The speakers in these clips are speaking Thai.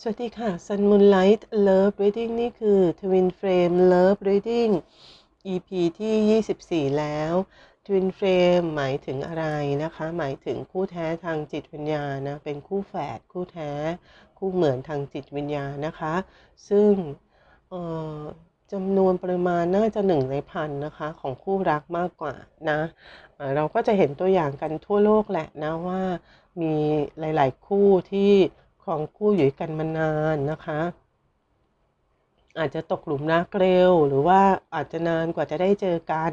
สวัสดีค่ะ Sun Moonlight Love Reading นี่คือ Twin Flame Love Reading EP ที่ 24 แล้ว Twin Flame หมายถึงอะไรนะคะ หมายถึงคู่แท้ทางจิตวิญญาณนะ เป็นคู่แฝดคู่แท้ คู่เหมือนทางจิตวิญญาณนะคะ ซึ่งจำนวนปริมาณน่าจะหนึ่งในพันนะคะ ของคู่รักมากกว่านะเเราก็จะเห็นตัวอย่างกันทั่วโลกแหละนะว่ามีหลาย ๆ คู่ที่ ครองคู่อยู่กันมานานนะคะ อาจจะตกหลุมรักเร็ว หรือว่าอาจจะนานกว่าจะได้เจอกัน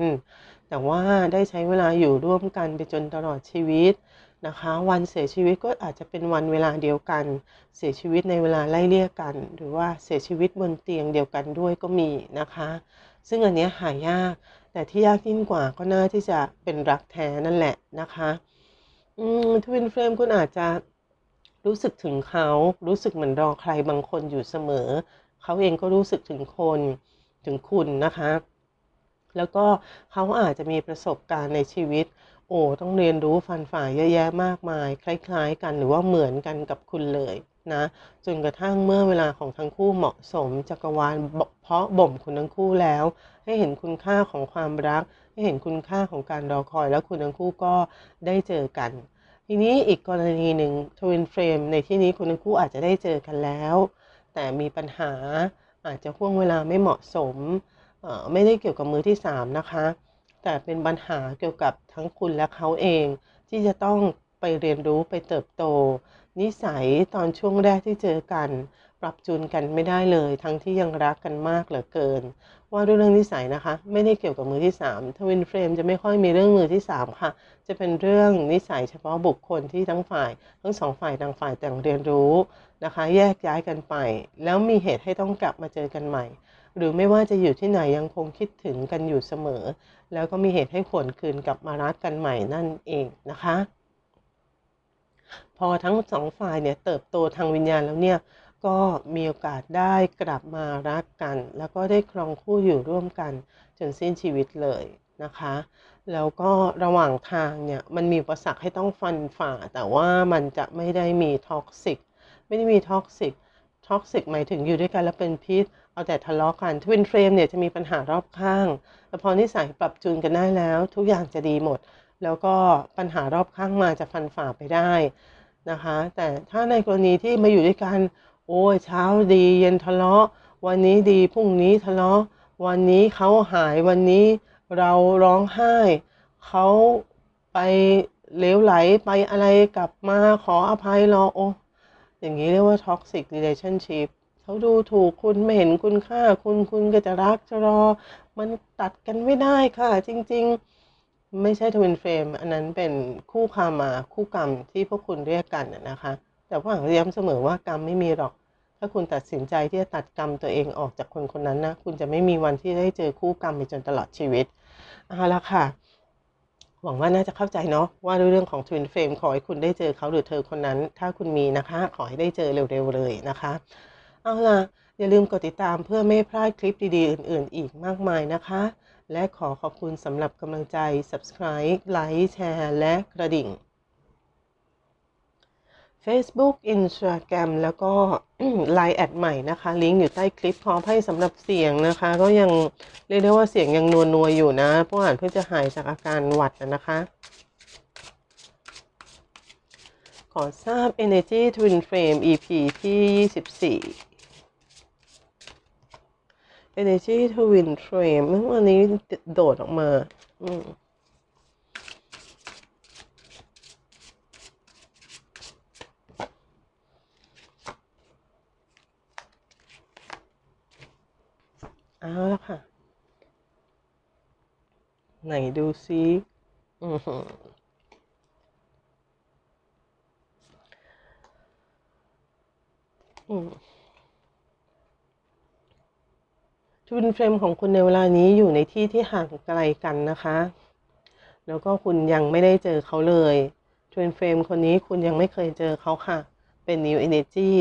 แต่ว่าได้ใช้เวลาอยู่ร่วมกันไปจนตลอดชีวิตนะคะ วันเสียชีวิตก็อาจจะเป็นวันเวลาเดียวกัน เสียชีวิตในเวลาไล่เลี่ยกัน หรือว่าเสียชีวิตบนเตียงเดียวกันด้วยก็มีนะคะ ซึ่งอันนี้หายาก แต่ที่ยากยิ่งกว่าก็น่าที่จะเป็นรักแท้นั่นแหละนะคะ อืมทวินเฟรมคุณอาจจะ รู้สึกถึงเขา รู้สึกเหมือนรอใครบางคนอยู่เสมอ เขาเองก็รู้สึกถึงคนถึงคุณนะคะ แล้วก็เขาอาจจะมีประสบการณ์ในชีวิต โอ้ต้องเรียนรู้ฟันฝ่าเยอะแยะมากมาย คล้าย ๆ กันหรือว่าเหมือนกันกับคุณเลยนะจนกระทั่งเมื่อเวลาของทั้งคู่เหมาะสมจักรวาลเพาะบ่มคุณทั้งคู่แล้ว ให้เห็นคุณค่าของความรัก ให้เห็นคุณค่าของการรอคอยแล้วคุณทั้งคู่ก็ได้เจอกัน ทีนี้อีกกรณีหนึ่งทวินเฟรมในที่นี้คุณทั้งคู่อาจจะได้เจอกันแล้ว แต่มีปัญหาอาจจะห่วงเวลาไม่เหมาะสม ไม่ได้เกี่ยวกับมือที่สามนะคะ แต่เป็นปัญหาเกี่ยวกับทั้งคุณและเขาเอง ที่จะต้องไปเรียนรู้ไปเติบโต นิสัยตอนช่วงแรกที่เจอกัน ปรับจูนกันไม่ได้เลย ทั้งที่ยังรักกันมากเหลือเกิน ว่าด้วยเรื่องนิสัยนะคะ ไม่ได้เกี่ยวกับมือที่สามทวินเฟรมจะไม่ค่อยมีเรื่องมือที่สามค่ะ จะเป็นเรื่องนิสัยเฉพาะบุคคลที่ทั้งฝ่าย ทั้งสองฝ่ายต่างฝ่ายต่างเรียนรู้นะคะ แยกย้ายกันไป แล้วมีเหตุให้ต้องกลับมาเจอกันใหม่ หรือไม่ว่าจะอยู่ที่ไหนยังคงคิดถึงกันอยู่เสมอ แล้วก็มีเหตุให้ขวนคืนกลับมารักกันใหม่นั่นเองนะคะ พอทั้งสองฝ่ายเนี่ยเติบโตทางวิญญาณแล้วเนี่ย ก็มีโอกาสได้กลับมารักกัน แล้วก็ได้ครองคู่อยู่ร่วมกันจนสิ้นชีวิตเลยนะคะ แล้วก็ระหว่างทางเนี่ยมันมีอุปสรรคให้ต้องฟันฝ่า แต่ว่ามันจะไม่ได้มีท็อกซิกไม่ได้มีท็อกซิกท็อกซิกหมายถึงอยู่ด้วยกันแล้วเป็นพิษ เอาแต่ทะเลาะกันทวินเฟรมเนี่ยจะมีปัญหารอบข้าง แต่พอนิสัยปรับจูนกันได้แล้ว ทุกอย่างจะดีหมด แล้วก็ปัญหารอบข้างมาจะฟันฝ่าไปได้นะคะ แต่ถ้าในกรณีที่มาอยู่ด้วยกัน โอ้ยเช้าดีเย็นทะเลาะ วันนี้ดีพรุ่งนี้ทะเลาะ วันนี้เขาหายวันนี้เราร้องไห้ เขาไปเลวไหลไปอะไรกลับมาขออภัยรอโอ้อย่างนี้เรียกว่า toxic relationship เขาดูถูกคุณไม่เห็นคุณค่า คุณคุณก็จะรักจะรอ มันตัดกันไม่ได้ค่ะ จริง ๆ ไม่ใช่ทวินเฟรมอันนั้นเป็นคู่คามาคู่กรรมที่พวกคุณเรียกกันนะคะ แต่ว่าย้ำเสมอว่ากรรมไม่มีหรอก ถ้าคุณตัดสินใจที่จะตัดกรรมตัวเองออกจากคนคนนั้นนะคุณจะไม่มีวันที่ได้เจอคู่กรรมไปจนตลอดชีวิตเอาละค่ะ หวังว่าน่าจะเข้าใจเนาะว่าเรื่องของ Twin Flame ขอให้คุณได้เจอเขาหรือเธอคนนั้น ถ้าคุณมีนะคะ ขอให้ได้เจอเร็วๆเลยนะคะ เอาล่ะอย่าลืมกดติดตามเพื่อไม่พลาดคลิปดีๆ อื่นๆ อีกมากมายนะคะ และขอขอบคุณสำหรับกำลังใจ Subscribe ไลค์แชร์ และกระดิ่ง Facebook Instagram แล้วก็ Line แอดใหม่นะคะ ลิงก์อยู่ใต้คลิปขอให้สำหรับเสียงนะคะ ก็ยังเรียกได้ว่าเสียงยังนัวนัวอยู่นะเพราะอ่านเพื่อจะหายจากอาการหวัดนะคะ ขอทราบ Energy Twin Flame EP ที่ 24 Energy Twin Flame เมื่อวันนี้โดดออกมา อืม เอาละค่ะ ไหนดูซิทวินเฟรมของคุณในเวลานี้อยู่ในที่ที่ห่างไกลกันนะคะ แล้วก็คุณยังไม่ได้เจอเขาเลยทวินเฟรมคนนี้คุณยังไม่เคยเจอเขาค่ะ เป็น New Energy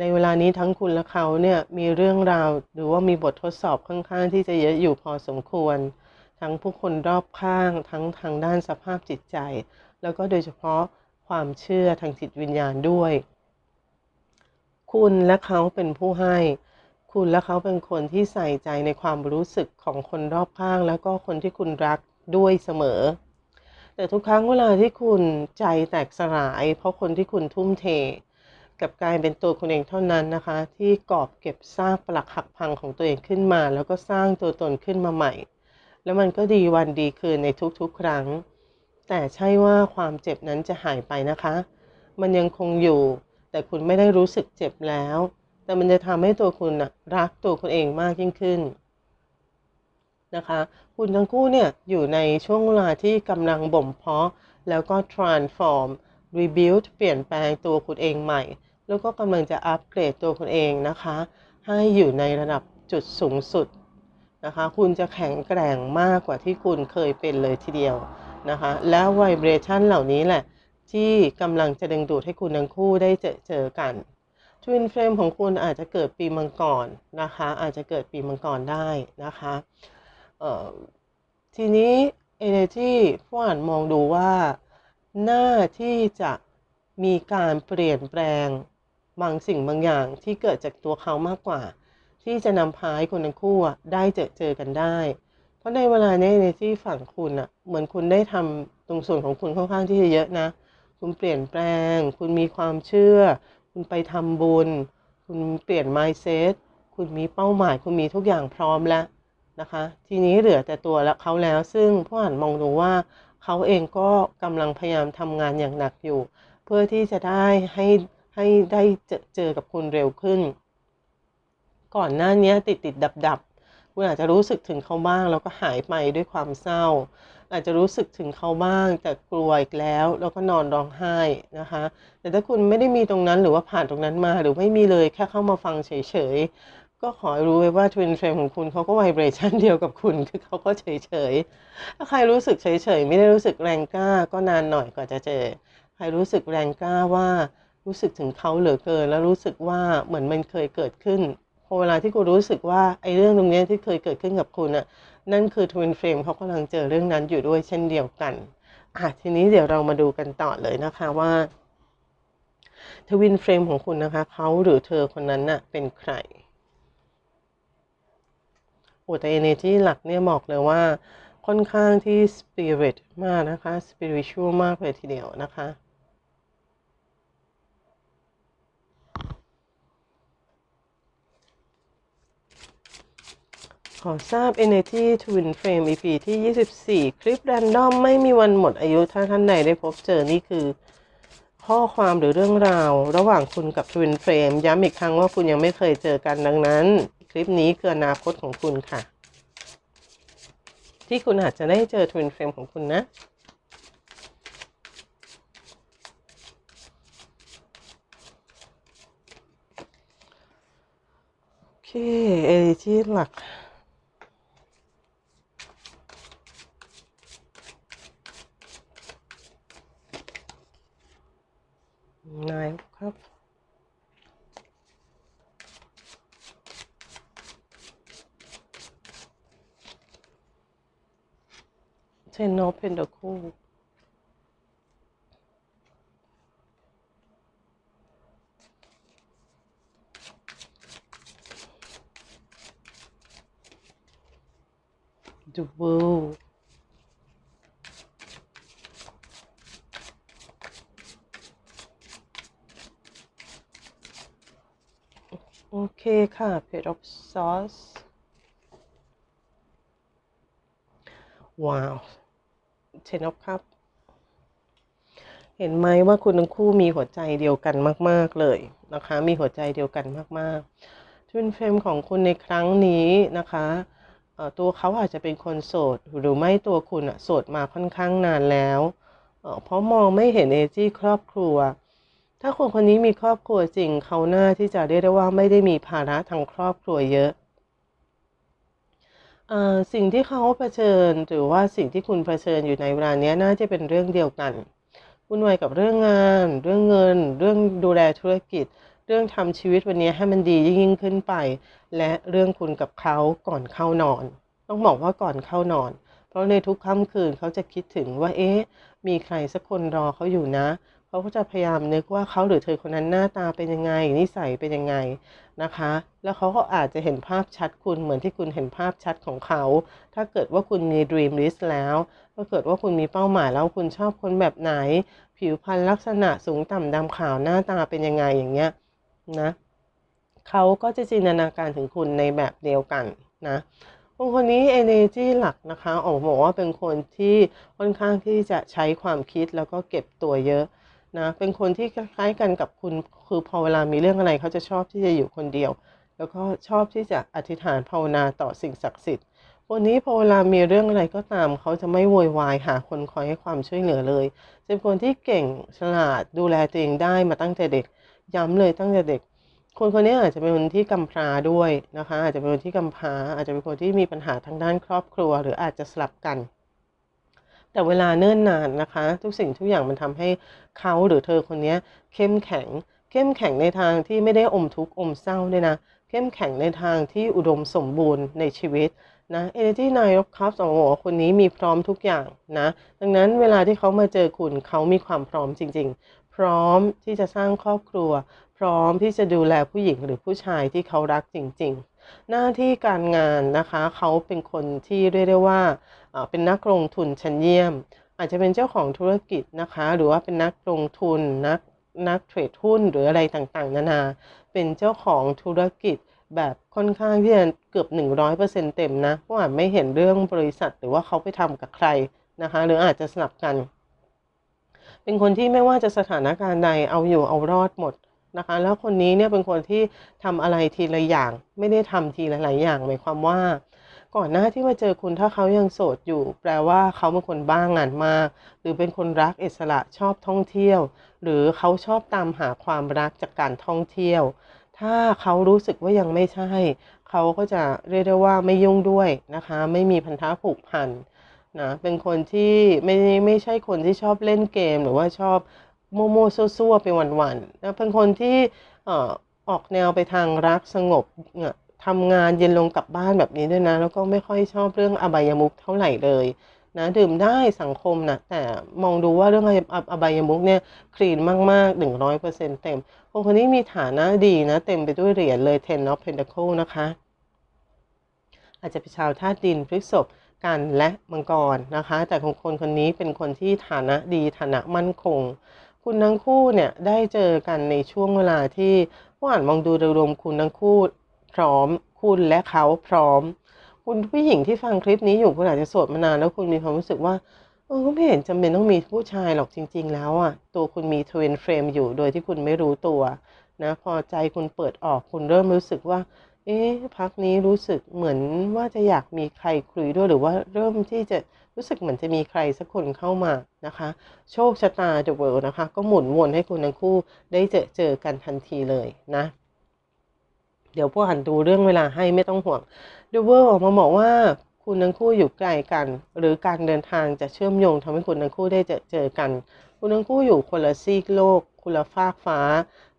ในเวลานี้ทั้งคุณและเขาเนี่ยมีเรื่องราวหรือว่ามีบททดสอบค่อนข้างที่จะเยอะอยู่พอสมควร ทั้งผู้คนรอบข้าง ทั้งทางด้านสภาพจิตใจ แล้วก็โดยเฉพาะความเชื่อทางจิตวิญญาณด้วย คุณและเขาเป็นผู้ให้ คุณและเขาเป็นคนที่ใส่ใจในความรู้สึกของคนรอบข้าง แล้วก็คนที่คุณรักด้วยเสมอ แต่ทุกครั้งเวลาที่คุณใจแตกสลาย เพราะคนที่คุณทุ่มเท กับกลายเป็นตัวคุณเองเท่านั้นนะคะ ที่กอบเก็บซากปลักหักพังของตัวเองขึ้นมา แล้วก็สร้างตัวตนขึ้นมาใหม่ แล้วมันก็ดีวันดีคืนในทุกๆ ครั้ง แต่ใช่ว่าความเจ็บนั้นจะหายไปนะคะ มันยังคงอยู่ แต่คุณไม่ได้รู้สึกเจ็บแล้ว แต่มันจะทำให้ตัวคุณรักตัวคุณเองมากยิ่งขึ้นนะคะ คุณทั้งคู่เนี่ยอยู่ในช่วงเวลาที่กำลังบ่มเพาะ แล้วก็ transform rebuild เปลี่ยนแปลงตัวคุณเองใหม่ แล้วก็กำลังจะอัปเกรดตัวคุณเองนะคะ ให้อยู่ในระดับจุดสูงสุดนะคะ คุณจะแข็งแกร่งมากกว่าที่คุณเคยเป็นเลยทีเดียวนะคะ แล้ว vibration เหล่านี้แหละ ที่กำลังจะดึงดูดให้คุณทั้งคู่ได้เจอเจอกัน Twin Flame ของคุณอาจจะเกิดปีมังกรนะคะ อาจจะเกิดปีมังกรได้นะคะทีนี้ Energy ผู้อ่านมองดูว่า หน้าที่จะมีการเปลี่ยนแปลง บางสิ่งบางอย่างที่เกิดจากตัวเขามากกว่า ที่จะนำพาให้คนทั้งคู่ได้เจอเจอกันได้ เพราะในเวลานี้ในที่ฝั่งคุณอะเหมือนคุณได้ทำตรงส่วนของคุณค่อนข้างที่จะเยอะนะ คุณเปลี่ยนแปลง คุณมีความเชื่อ คุณไปทำบุญ คุณเปลี่ยน mindset คุณมีเป้าหมาย คุณมีทุกอย่างพร้อมแล้วนะคะ ทีนี้เหลือแต่ตัวและเขาแล้ว ซึ่งผู้อ่านมองดูว่าเขาเองก็กำลังพยายามทำงานอย่างหนักอยู่ เพื่อที่จะได้ให้ ให้ได้เจอเจอกับคุณเร็วขึ้น ก่อนหน้านี้ติดติดดับดับคุณอาจจะรู้สึกถึงเขาบ้าง แล้วก็หายไปด้วยความเศร้า อาจจะรู้สึกถึงเขาบ้าง แต่กลัวอีกแล้ว แล้วก็นอนร้องไห้นะคะ แต่ถ้าคุณไม่ได้มีตรงนั้นหรือว่าผ่านตรงนั้นมา หรือไม่มีเลยแค่เข้ามาฟังเฉยๆ ก็ขอรู้ไว้ว่า Twin Flame ของคุณเขาก็ไวเบรชันเดียวกับคุณคือเขาก็เฉยๆ ถ้าใครรู้สึกเฉยๆ ไม่ได้รู้สึกแรงกล้าก็นานหน่อยกว่าจะเจอ ใครรู้สึกแรงกล้าว่า รู้สึกถึงเขาเหลือเกิน แล้วรู้สึกว่าเหมือนมันเคยเกิดขึ้นพอเวลาที่คุณรู้สึกว่าไอ้เรื่องตรงนี้ที่เคยเกิดขึ้นกับคุณอะนั่นคือ Twin Flame เขากำลังเจอเรื่องนั้นอยู่ด้วยเช่นเดียวกันอะทีนี้เดี๋ยวเรามาดูกันต่อเลยนะคะว่า Twin Flame ของคุณนะคะเขาหรือเธอคนนั้นน่ะเป็นใครโอ้แต่ energy หลักเนี่ยบอกเลยว่าค่อนข้างที่ spirit มากนะคะ spiritual มากเลยทีเดียวนะคะ ขอทราบ Energy Twin Frame EP ที่ 24 คลิป r รนดอมไม่มีวันหมดอายุถ้าท่านใดได้พบเจอนี่คือ ข้อความหรือเรื่องราว ระหว่างคุณกับ Twin Frame ย้ำอีกครั้งว่าคุณยังไม่เคยเจอกันดังนั้น คลิปนี้คืออนาคตของคุณค่ะ ที่คุณอาจจะได้เจอ Twin Frame ของคุณนะโอเค Energy หลัก นายครับ เทนโนเพนดาคูดูเวิลโอเคค่ะเพจออฟซอสว้าว เทนอฟครับ เห็นไหมว่าคุณทั้งคู่มีหัวใจเดียวกันมาก ๆ เลยนะคะ มีหัวใจเดียวกันมากๆทวินเฟรมของคุณในครั้งนี้นะคะตัวเขาอาจจะเป็นคนโสด หรือไม่ตัวคุณอะโสดมาค่อนข้างนานแล้วเพราะมองไม่เห็นเอจี้ครอบครัว ถ้าคนคนนี้มีครอบครัวจริงเขาหน้าที่จะเรียกได้ว่าไม่ได้มีภาระทางครอบครัวเยอะ สิ่งที่เขาเผชิญหรือว่าสิ่งที่คุณเผชิญอยู่ในเวลาเนี้ยน่าจะเป็นเรื่องเดียวกันวุ่นวายกับเรื่องงาน เรื่องเงิน เรื่องดูแลธุรกิจ เรื่องทำชีวิตวันนี้ให้มันดียิ่งขึ้นไป และเรื่องคุณกับเขาก่อนเข้านอน ต้องบอกว่าก่อนเข้านอน เพราะในทุกค่ำคืนเขาจะคิดถึงว่าเอ๊ะมีใครสักคนรอเขาอยู่นะ เขาก็จะพยายามนึกว่าเขาหรือเธอคนนั้นหน้าตาเป็นยังไง นิสัยเป็นยังไงนะคะ แล้วเขาก็อาจจะเห็นภาพชัดคุณเหมือนที่คุณเห็นภาพชัดของเขา ถ้าเกิดว่าคุณมี dream list แล้วถ้าเกิดว่าคุณมีเป้าหมายแล้วคุณชอบคนแบบไหน ผิวพรรณลักษณะสูงต่ำดำขาวหน้าตาเป็นยังไงอย่างเงี้ยนะเขาก็จะจินตนาการถึงคุณในแบบเดียวกันนะคนคนนี้ energy หลักนะคะออกบอกว่าเป็นคนที่ค่อนข้างที่จะใช้ความคิดแล้วก็เก็บตัวเยอะ นะเป็นคนที่คล้ายๆกันกับคุณคือพอเวลามีเรื่องอะไรเขาจะชอบที่จะอยู่คนเดียว แล้วก็ชอบที่จะอธิษฐานภาวนาต่อสิ่งศักดิ์สิทธิ์คนนี้พอเวลามีเรื่องอะไรก็ตาม เขาจะไม่โวยวายหาคนคอยให้ความช่วยเหลือเลยเป็นคนที่เก่งฉลาดดูแลตัวเองได้มาตั้งแต่เด็ก ย้ำเลยตั้งแต่เด็ก คนคนนี้อาจจะเป็นคนที่กำพร้าด้วยนะคะ อาจจะเป็นคนที่กำพร้าอาจจะเป็นคนที่มีปัญหาทางด้านครอบครัว หรืออาจจะสลับกัน แต่เวลาเนิ่นนานนะคะ ทุกสิ่งทุกอย่างมันทำให้เขาหรือเธอคนนี้เข้มแข็ง เข้มแข็งในทางที่ไม่ได้อมทุกข์อมเศร้าด้วยนะ เข้มแข็งในทางที่อุดมสมบูรณ์ในชีวิตนะ Energy นายกครับสองหัวคนนี้มีพร้อมทุกอย่างนะ ดังนั้นเวลาที่เขามาเจอคุณเขามีความพร้อมจริง ๆ พร้อมที่จะสร้างครอบครัว พร้อมที่จะดูแลผู้หญิงหรือผู้ชายที่เขารักจริง ๆ หน้าที่การงานนะคะ เขาเป็นคนที่เรียกได้ว่าเป็นนักลงทุนชั้นเยี่ยม อาจจะเป็นเจ้าของธุรกิจนะคะ หรือว่าเป็นนักลงทุนนักนักเทรดหุ้นหรืออะไรต่างๆ นานา เป็นเจ้าของธุรกิจแบบค่อนข้างที่จะเกือบ 100%เต็มนะเพราะอาจไม่เห็นเรื่องบริษัทหรือว่าเขาไปทำกับใครนะคะ หรืออาจจะสลับกัน เป็นคนที่ไม่ว่าจะสถานการณ์ใดเอาอยู่เอารอดหมด นะคะ แล้วคนนี้เนี่ยเป็นคนที่ทำอะไรทีละอย่าง ไม่ได้ทำทีหลาย ๆ อย่างหมายความว่า ก่อนหน้าที่มาเจอคุณถ้าเขายังโสดอยู่ แปลว่าเขาเป็นคนบ้างงานมาก หรือเป็นคนรักอิสระชอบท่องเที่ยว หรือเขาชอบตามหาความรักจากการท่องเที่ยว ถ้าเขารู้สึกว่ายังไม่ใช่ เขาก็จะเรียกได้ว่าไม่ยุ่งด้วยนะคะ ไม่มีพันธะผูกพันนะเป็นคนที่ไม่ไม่ใช่คนที่ชอบเล่นเกมหรือว่าชอบ โมโมซัวๆไปวันๆนะเป็นคนที่ออกแนวไปทางรักสงบทำงานเย็นลงกลับบ้านแบบนี้ด้วยนะ แล้วก็ไม่ค่อยชอบเรื่องอบายมุกเท่าไหร่เลยนะดื่มได้สังคมนะแต่มองดูว่าเรื่องอบายมุกเนี่ยคลีนมากๆหนึ่งร้อยเปอร์เซ็นต์เต็มคนคนนี้มีฐานะดีนะ เต็มไปด้วยเหรียญเลย Ten of Pentacle นะคะ อาจจะเป็นชาวธาตุดินพฤษภกันและมังกรนะคะ แต่คนคนนี้เป็นคนที่ฐานะดีฐานะมั่นคง คุณทั้งคู่เนี่ยได้เจอกันในช่วงเวลาที่ผู้อ่านมองดูโดยรวมคุณทั้งคู่พร้อม คุณและเขาพร้อม คุณผู้หญิงที่ฟังคลิปนี้อยู่คุณอาจจะโสดมานานแล้วคุณมีความรู้สึกว่าเออไม่เห็นจำเป็นต้องมีผู้ชายหรอกจริง ๆ แล้วอะตัวคุณมีทวินเฟรมอยู่โดยที่คุณไม่รู้ตัวนะพอใจคุณเปิดออกคุณเริ่มรู้สึกว่า เอ๊ะพักนี้รู้สึกเหมือนว่าจะอยากมีใครคุยด้วยหรือว่าเริ่มที่จะ รู้สึกเหมือนจะมีใครสักคนเข้ามานะคะ โชคชะตาเดอะเวิลด์นะคะ ก็หมุนวนให้คุณทั้งคู่ได้เจอเจอกันทันทีเลยนะเดี๋ยวพวกหันดูเรื่องเวลาให้ไม่ต้องห่วงเดูเวอร์ออกมาบอกว่าคุณทั้งคู่อยู่ไกลกัน หรือการเดินทางจะเชื่อมโยงทำให้คุณทั้งคู่ได้เจอเจอกัน คุณทั้งคู่อยู่คนละซีกโลกคนละฟากฟ้า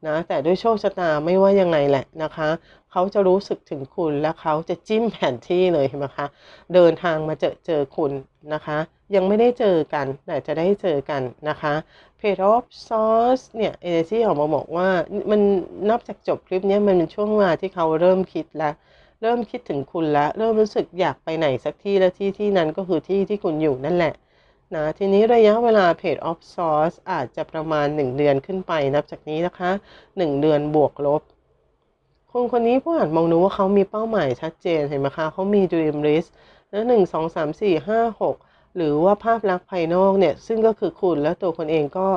นะแต่ด้วยโชคชะตาไม่ว่ายังไงแหละนะคะ เขาจะรู้สึกถึงคุณและเขาจะจิ้มแผนที่เลยเห็นไหมคะ เดินทางมาเจอเจอคุณนะคะ ยังไม่ได้เจอกันแต่จะได้เจอกันนะคะเพจออฟซอสเนี่ยเอเจนซี่ออกมาบอกว่ามันนับจากจบคลิปนี้มันเป็นช่วงเวลาที่เขาเริ่มคิดแล้วเริ่มคิดถึงคุณแล้ว เริ่มรู้สึกอยากไปไหนสักที่และที่ที่นั้นก็คือที่ที่คุณอยู่นั่นแหละ นะทีนี้ระยะเวลาเพจออฟซอสอาจจะประมาณ 1 เดือนขึ้นไปนับจากนี้นะคะ 1 เดือนบวกลบ คนคนนี้ผู้อ่านมองดูว่าเขามีเป้าหมายชัดเจนเห็นไหมคะเขามี dream list นะหนึ่งสองสามสี่ห้าหกหรือว่าภาพลักษณ์ภายนอกเนี่ย ซึ่งก็คือคุณและตัวคนเองก็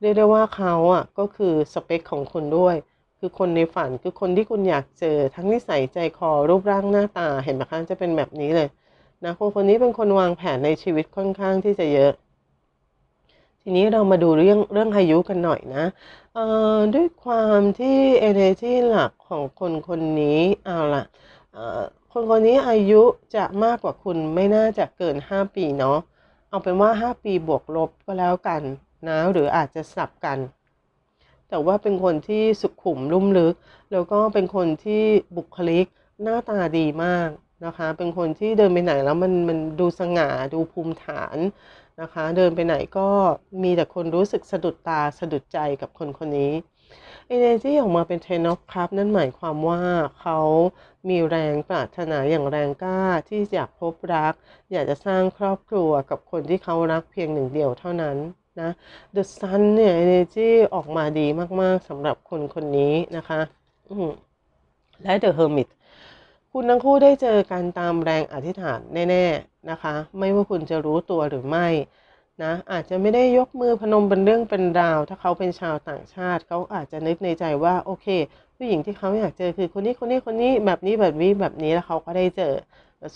เรียกได้ว่าเขาอะก็คือสเปคของคุณด้วย คือคนในฝันคือคนที่คุณอยากเจอทั้งนิสัยใจคอรูปร่างหน้าตาเห็นไหมคะจะเป็นแบบนี้เลย นะคนคนนี้เป็นคนวางแผนในชีวิตค่อนข้างที่จะเยอะ ทีนี้เรามาดูเรื่องเรื่องอายุกันหน่อยนะด้วยความที่ energy หลักของคนคนนี้เอาละคนคนนี้อายุจะมากกว่าคุณไม่น่าจะเกิน 5 ปีเนาะเอาเป็นว่า 5 ปีบวกลบก็แล้วกันนะหรืออาจจะสับกัน แต่ว่าเป็นคนที่สุขุมลุ่มลึก แล้วก็เป็นคนที่บุคลิกหน้าตาดีมาก นะคะ เป็นคนที่เดินไปไหนแล้วมันมันดูสง่าดูภูมิฐานนะคะ เดินไปไหนก็มีแต่คนรู้สึกสะดุดตาสะดุดใจกับคนคนนี้ energy ออกมาเป็น ten of cups นั่นหมายความว่าเขามีแรงปรารถนาอย่างแรงกล้าที่อยากพบรัก อยากจะสร้างครอบครัวกับคนที่เขารักเพียงหนึ่งเดียวเท่านั้นนะ the sun เนี่ย energy ออกมาดีมาก ๆสำหรับคนคนนี้นะคะ และ the hermit คุณทั้งคู่ได้เจอกันตามแรงอธิษฐานแน่ๆนะคะ ไม่ว่าคุณจะรู้ตัวหรือไม่นะอาจจะไม่ได้ยกมือพนมเป็นเรื่องเป็นราว ถ้าเขาเป็นชาวต่างชาติ เขาอาจจะนึกในใจว่าโอเค ผู้หญิงที่เขาอยากเจอคือคนนี้คนนี้คนนี้แบบนี้แบบนี้แบบนี้แล้วเขาก็ได้เจอ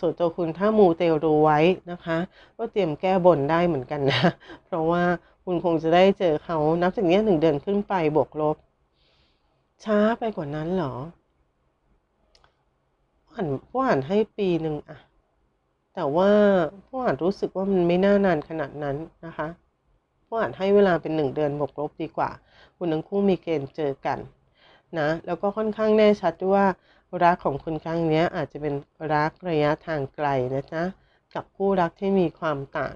ส่วนตัวคุณถ้ามูเตลูไว้นะคะ ก็เตรียมแก้บนได้เหมือนกันนะ เพราะว่าคุณคงจะได้เจอเขานับจากนี้หนึ่งเดือนขึ้นไปบวกลบ ช้าไปกว่านั้นเหรอ อ่านผู้อ่านให้ปีหนึ่งอะแต่ว่าผู้อ่านรู้สึกว่ามันไม่น่านานขนาดนั้นนะคะผู้อ่านให้เวลาเป็นหนึ่งเดือนบวกลบดีกว่า คุณทั้งคู่มีเกณฑ์เจอกันนะแล้วก็ค่อนข้างแน่ชัดด้วยว่ารักของคุณครั้งนี้อาจจะเป็นรักระยะทางไกลนะจ๊ะกับคู่รักที่มีความต่าง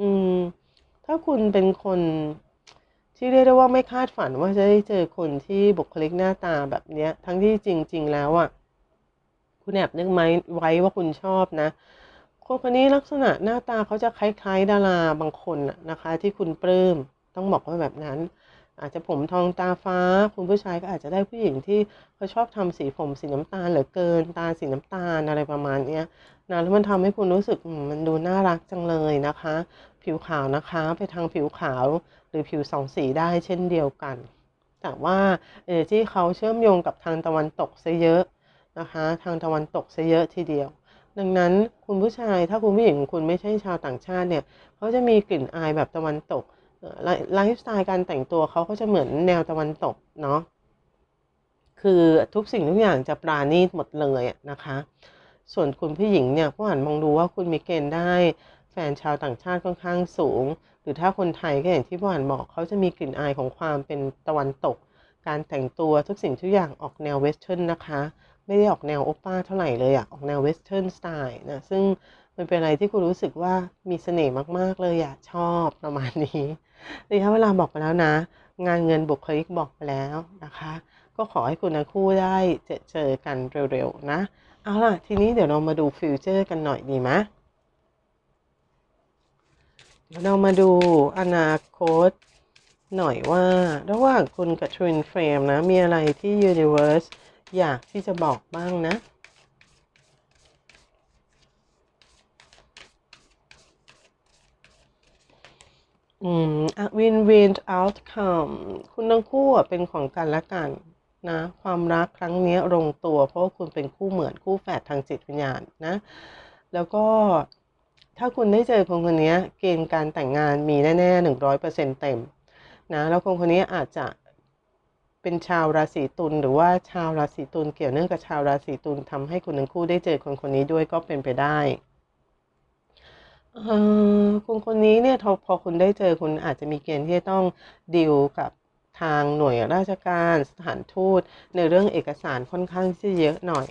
อืม ถ้าคุณเป็นคนที่เรียกได้ว่าไม่คาดฝันว่าจะได้เจอคนที่บุคลิกหน้าตาแบบเนี้ย ทั้งที่จริง ๆ แล้วอะ คุณแอบนึกไหมไว้ว่าคุณชอบนะ คนคนนี้ลักษณะหน้าตาเขาจะคล้าย ๆ ดาราบางคนนะคะ ที่คุณปลื้มต้องบอกว่าแบบนั้น อาจจะผมทองตาฟ้า คุณผู้ชายก็อาจจะได้ผู้หญิงที่เขาชอบทำสีผมสีน้ำตาลเหลือเกิน ตาสีน้ำตาลอะไรประมาณเนี้ยนะแล้วมันทำให้คุณรู้สึกมันดูน่ารักจังเลยนะคะ ผิวขาวนะคะไปทางผิวขาวหรือผิวสองสีได้เช่นเดียวกัน แต่ว่าเอเนจีเขาเชื่อมโยงกับทางตะวันตกซะเยอะ นะคะทางตะวันตกซะเยอะทีเดียว ดังนั้นคุณผู้ชายถ้าคุณผู้หญิงคุณไม่ใช่ชาวต่างชาติเนี่ยเขาจะมีกลิ่นอายแบบตะวันตกไลฟ์สไตล์การแต่งตัวเขาก็จะเหมือนแนวตะวันตกเนาะคือทุกสิ่งทุกอย่างจะปราณีตหมดเลยนะคะ ส่วนคุณผู้หญิงเนี่ยผู้อ่านมองดูว่าคุณมีเกณฑ์ได้แฟนชาวต่างชาติค่อนข้างสูง หรือถ้าคนไทยก็อย่างที่ผู้อ่านบอกเขาจะมีกลิ่นอายของความเป็นตะวันตก การแต่งตัวทุกสิ่งทุกอย่างออกแนวเวสเทิร์นนะคะ ไม่ได้ออกแนวโอป้าเท่าไหร่เลยอะออกแนวเวสเทิร์นสไตล์นะซึ่งมันเป็นอะไรที่คุณรู้สึกว่ามีเสน่ห์มากๆเลยอะชอบประมาณนี้ระยะเวลาบอกไปแล้วนะ งานเงินบุคลิกบอกไปแล้วนะคะ ก็ขอให้คุณทั้งคู่ได้เจอเจอกันเร็วๆนะ เอาล่ะ ทีนี้เดี๋ยวเรามาดูฟิวเจอร์กันหน่อยดีไหมเดี๋ยวเรามาดูอนาคตหน่อยว่า ระหว่างคุณกับ Twin Frame นะ มีอะไรที่ Universe อยากที่จะบอกบ้างนะอืม win-win outcome คุณทั้งคู่เป็นของกันและกันนะ ความรักครั้งนี้ลงตัว เพราะคุณเป็นคู่เหมือนคู่แฝดทางจิตวิญญาณนะ แล้วก็ถ้าคุณได้เจอคนคนนี้เกณฑ์การแต่งงานมีแน่ๆหนึ่งร้อยเปอร์เซ็นต์เต็มนะ แล้วคนคนนี้อาจจะ เป็นชาวราศีตุลหรือว่าชาวราศีตุลเกี่ยวเนื่องกับชาวราศีตุลทำให้คุณทั้งคู่ได้เจอคนคนนี้ด้วยก็เป็นไปได้คนคนนี้เนี่ยพอคุณได้เจอคุณอาจจะมีเกณฑ์ที่จะต้องดีลกับทางหน่วยราชการสถานทูต ในเรื่องเอกสารค่อนข้างที่จะเยอะหน่อย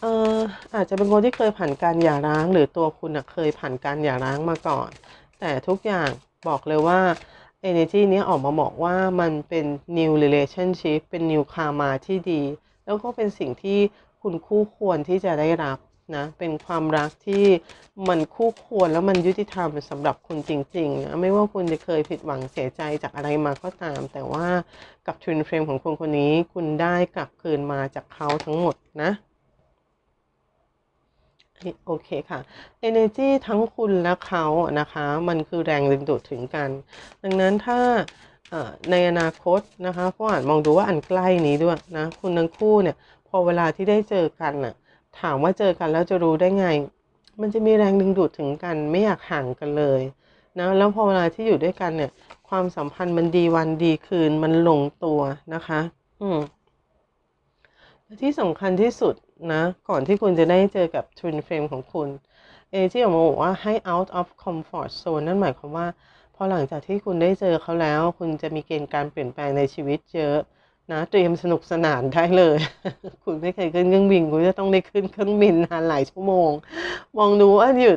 เอออาจจะเป็นคนที่เคยผ่านการหย่าร้าง หรือตัวคุณเคยผ่านการหย่าร้างมาก่อน แต่ทุกอย่างบอกเลยว่า energy นี้ออกมาบอกว่ามันเป็น new relationship เป็น new karma ที่ดี แล้วก็เป็นสิ่งที่คุณคู่ควรที่จะได้รับนะเป็นความรักที่มันคู่ควรแล้วมันยุติธรรมสำหรับคุณจริงๆนะไม่ว่าคุณจะเคยผิดหวังเสียใจจากอะไรมาก็ตาม แต่ว่ากับ Twin Flame ของคุณคนนี้คุณได้กลับคืนมาจากเขาทั้งหมดนะ โอเคค่ะ energy ทั้งคุณและเขานะคะ มันคือแรงดึงดูดถึงกัน ดังนั้นถ้าในอนาคตนะคะเพราะอ่านมองดูว่าอันใกล้นี้ด้วยนะ คุณทั้งคู่เนี่ย พอเวลาที่ได้เจอกันน่ะ ถามว่าเจอกันแล้วจะรู้ได้ไง มันจะมีแรงดึงดูดถึงกัน ไม่อยากห่างกันเลยนะ แล้วพอเวลาที่อยู่ด้วยกันเนี่ย ความสัมพันธ์มันดีวันดีคืน มันลงตัวนะคะ อืมที่สำคัญที่สุด นะก่อนที่คุณจะได้เจอกับ Twin Flame ของคุณเอที่ออกมาบอกว่าให้ out of comfort zone นั่นหมายความว่าพอหลังจากที่คุณได้เจอเขาแล้ว คุณจะมีเกณฑ์การเปลี่ยนแปลงในชีวิตเยอะนะเตรียมสนุกสนานได้เลย คุณไม่เคยขึ้นเครื่องบิน คุณจะต้องได้ขึ้นเครื่องบินนานหลายชั่วโมง มองดูว่าอยู่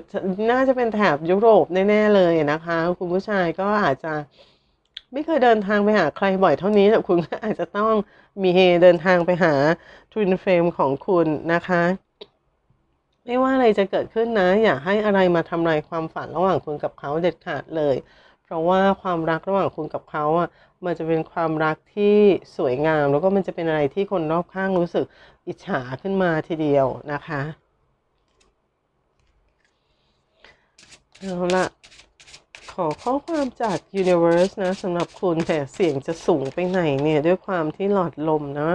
น่าจะเป็นแถบยุโรปแน่ๆเลยนะคะ คุณผู้ชายก็อาจจะไม่เคยเดินทางไปหาใครบ่อยเท่านี้แต่คุณก็อาจจะต้องมีเฮเดินทางไปหา ทวินเฟรมของคุณนะคะ ไม่ว่าอะไรจะเกิดขึ้นนะ อย่าให้อะไรมาทำลายความฝันระหว่างคุณกับเขาเด็ดขาดเลย เพราะว่าความรักระหว่างคุณกับเขาอะมันจะเป็นความรักที่สวยงาม แล้วก็มันจะเป็นอะไรที่คนรอบข้างรู้สึกอิจฉาขึ้นมาทีเดียวนะคะเอาละขอข้อความจาก Universe นะสำหรับคุณแต่เสียงจะสูงไปไหนเนี่ย ด้วยความที่หลอดลมนะ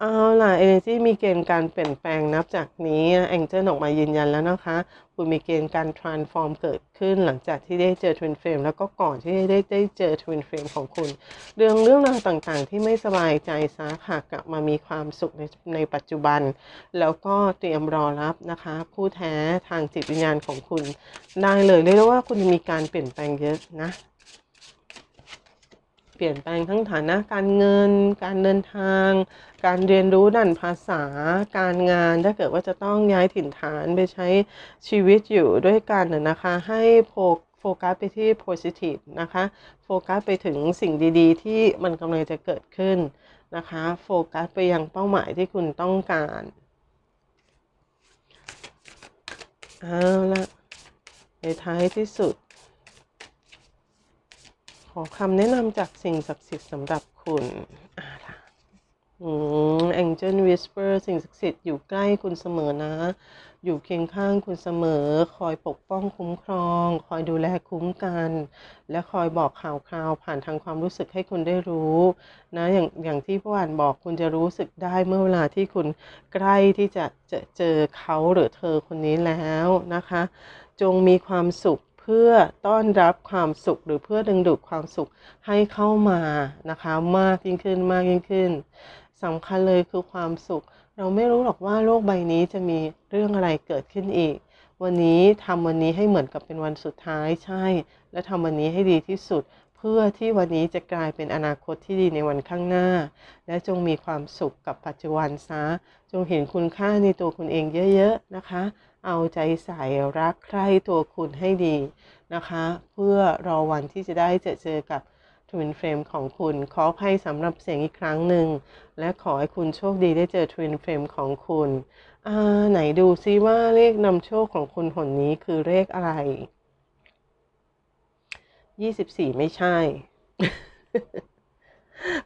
เอาล่ะ Energy มีเกณฑ์การเปลี่ยนแปลงนับจากนี้แองเจิลออกมายืนยันแล้วนะคะ คุณมีเกณฑ์การ transform เกิดขึ้นหลังจากที่ได้เจอ Twin Flame แล้วก็ก่อนที่ได้ได้เจอ Twin Flame ของคุณ เรื่องเรื่องราวต่างๆ ที่ไม่สบายใจซะค่ะกลับมามีความสุขในในปัจจุบัน แล้วก็เตรียมรอรับนะคะ ผู้แท้ทางจิตวิญญาณของคุณ ได้เลยเรียกได้ว่าคุณมีการเปลี่ยนแปลงเยอะนะ เปลี่ยนแปลงทั้งฐานะการเงิน การเดินทาง การเรียนรู้ด้านภาษา การงาน ถ้าเกิดว่าจะต้องย้ายถิ่นฐานไปใช้ชีวิตอยู่ด้วยกันนะนะคะ ให้โฟโฟกัสไปที่ positive นะคะ โฟกัสไปถึงสิ่งดีๆ ที่มันกำลังจะเกิดขึ้นนะคะ โฟกัสไปยังเป้าหมายที่คุณต้องการเอาละในท้ายที่สุด อคำแนะนำจากสิ่งศักดิ์สิทธิ์สำหรับคุณอ่าล่ะอืม Angel Whisper สิ่งศักดิ์สิทธิ์อยู่ใกล้คุณเสมอนะ อยู่เคียงข้างคุณเสมอ คอยปกป้องคุ้มครอง คอยดูแลคุ้มกัน และคอยบอกข่าวคราวผ่านทางความรู้สึกให้คุณได้รู้นะอย่างอย่างที่ผู้อ่านบอกคุณจะรู้สึกได้เมื่อเวลาที่คุณใกล้ที่จะจอเจอเขาหรือเธอคนนี้แล้วนะคะ จงมีความสุข พื่อต้อนรับความสุขหรือเพื่อดึงดูดความสุขให้เข้ามานะคะ มากยิ่งขึ้นมากยิ่งขึ้นสำคัญเลยคือความสุข เราไม่รู้หรอกว่าโลกใบนี้จะมีเรื่องอะไรเกิดขึ้นอีก วันนี้ทำวันนี้ให้เหมือนกับเป็นวันสุดท้ายใช่ และทำวันนี้ให้ดีที่สุด เพื่อที่วันนี้จะกลายเป็นอนาคตที่ดีในวันข้างหน้า และจงมีความสุขกับปัจจุบันซะจงเห็นคุณค่าในตัวคุณเองเยอะ ๆ นะคะ เอาใจใส่รักใคร่ตัวคุณให้ดีนะคะ เพื่อรอวันที่จะได้จอเจอกับทวินเฟรมของคุณ ขอให้สำหรับเสียงอีกครั้งหนึ่ง และขอให้คุณโชคดีได้เจอทวินเฟรมของคุณอ่าไหนดูซิว่าเลขนำโชคของคุณหนนี้คือเลขอะไรยี่สิบสี่ไม่ใช่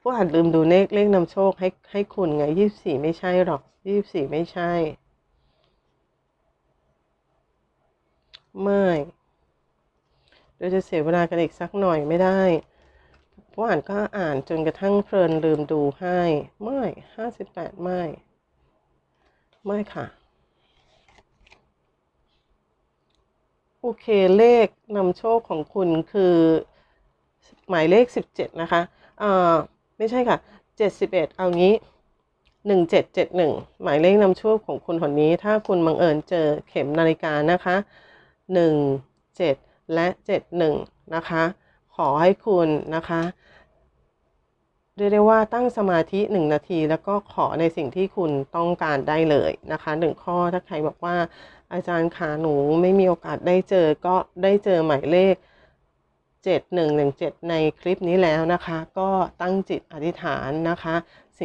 พวกอ่านลืมดูเลขเลขนำโชคให้ให้คุณไงยี่สิบสี่ไม่ใช่หรอกยี่สิบสี่ไม่ใช่ ไม่เราจะเสียเวลากันอีกสักหน่อยไม่ได้พวกอ่านก็อ่านจนกระทั่งเพลินลืมดูให้ไม่ห้าสิบแปดไม่ไม่ค่ะ โอเคเลขนำโชคของคุณคือ หมายเลขสิบเจ็ดนะคะอ่าไม่ใช่ค่ะเจ็ดสิบเอ็ดเอางี้หนึ่งเจ็ดเจ็ดหนึ่งหมายเลขนำโชคของคุณคนนี้ ถ้าคุณบังเอิญเจอเข็มนาฬิกานะคะ หนึ่งเจ็ดและเจ็ดหนึ่งนะคะ ขอให้คุณนะคะเรียกได้ว่าตั้งสมาธิหนึ่งนาที แล้วก็ขอในสิ่งที่คุณต้องการได้เลยนะคะหนึ่งข้อถ้าใครบอกว่าอาจารย์ขาหนูไม่มีโอกาสได้เจอก็ได้เจอหมายเลข 7117 ในคลิปนี้แล้วนะคะ ก็ตั้งจิตอธิษฐานนะคะ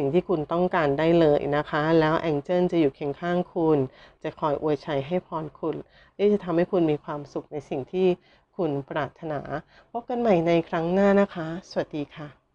สิ่งที่คุณต้องการได้เลยนะคะ แล้วแองเจิลจะอยู่เคียงข้างคุณ จะคอยอวยชัยให้พรคุณที่จะทำให้คุณมีความสุขในสิ่งที่คุณปรารถนา พบกันใหม่ในครั้งหน้านะคะ สวัสดีค่ะ